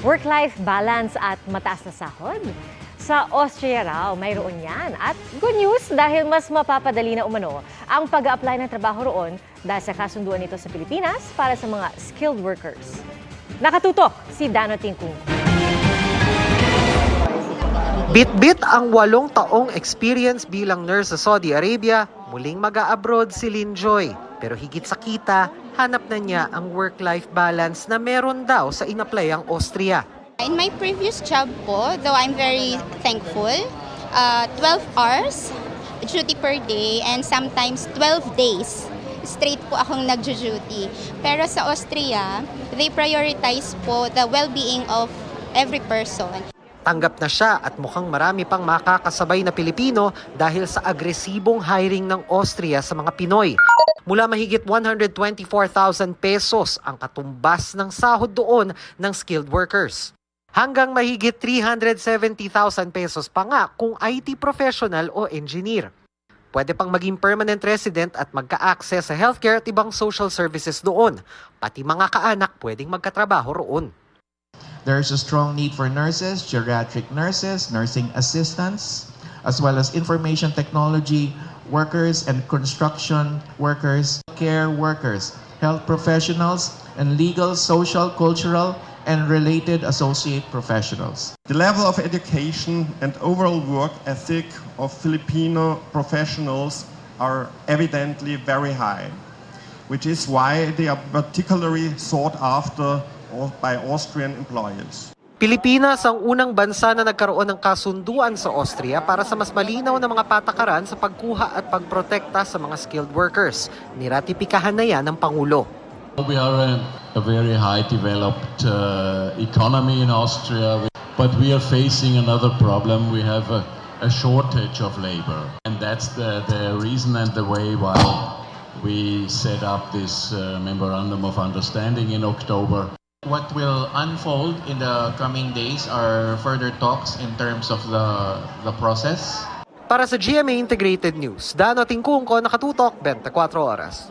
Work-life balance at mataas na sahod? Sa Austria raw, mayroon yan. At good news dahil mas mapapadali na umano ang pag apply ng trabaho roon dahil sa kasunduan nito sa Pilipinas para sa mga skilled workers. Nakatutok si Dano Tingkung. Bit-bit ang walong taong experience bilang nurse sa Saudi Arabia, muling mag-a-abroad si Lynn Joy. Pero higit sa kita, hanap na niya ang work-life balance na meron daw sa inaplay ang Austria. In my previous job po, though I'm very thankful, uh, 12 hours duty per day and sometimes 12 days straight po akong nagjo-duty. Pero sa Austria, they prioritize po the well-being of every person. Tanggap na siya at mukhang marami pang makakasabay na Pilipino dahil sa agresibong hiring ng Austria sa mga Pinoy. Mula mahigit 124,000 pesos ang katumbas ng sahod doon ng skilled workers. Hanggang mahigit 370,000 pesos pa nga kung IT professional o engineer. Pwede pang maging permanent resident at magka-access sa healthcare at ibang social services doon. Pati mga kaanak pwedeng magkatrabaho roon. There's a strong need for nurses, geriatric nurses, nursing assistants, as well as information technology workers and construction workers, care workers, health professionals, and legal, social, cultural, and related associate professionals. The level of education and overall work ethic of Filipino professionals are evidently very high, which is why they are particularly sought after by Austrian employers. Pilipinas ang unang bansa na nagkaroon ng kasunduan sa Austria para sa mas malinaw na mga patakaran sa pagkuha at pagprotekta sa mga skilled workers. Niratipikahan na yan ng Pangulo. We are a, a very high developed uh, economy in Austria, but we are facing another problem. We have a, a shortage of labor. And that's the, the reason and the way why we set up this uh, memorandum of understanding in October. What will unfold in the coming days are further talks in terms of the the process. Para sa GMA Integrated News, Dano Tingkungko, nakatutok 24 oras.